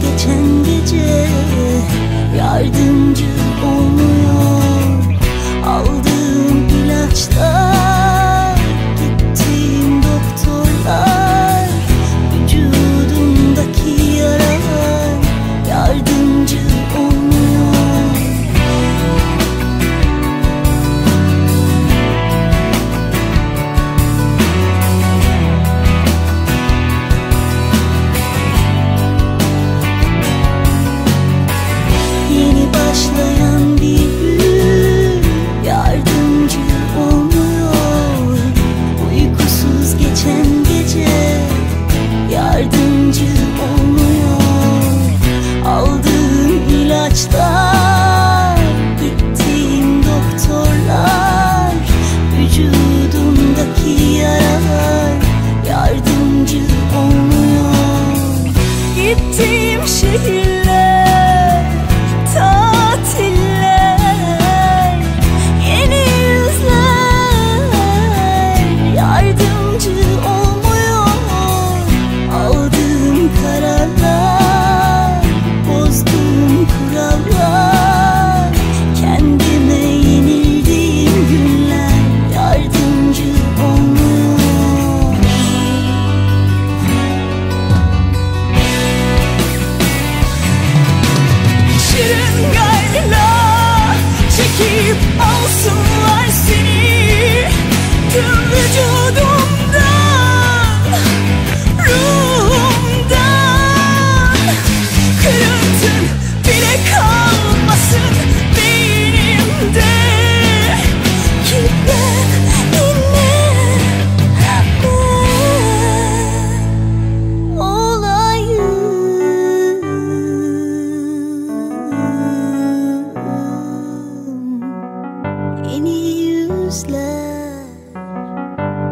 geçen gece Yardımcı olmuyor. Aldığım está. sözler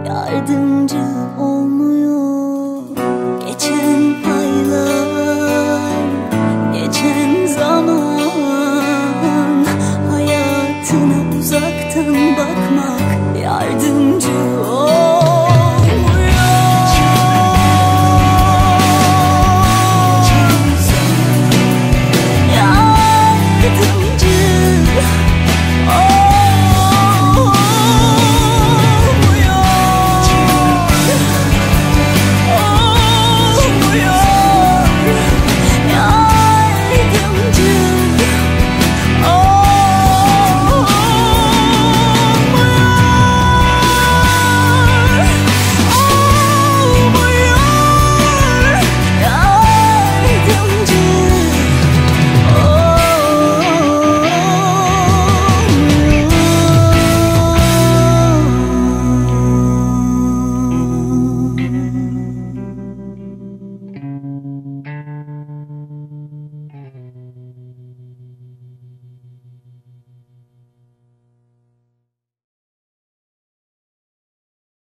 yardımcı olmuyor. Geçen aylar, geçen zaman hayatına uzaktan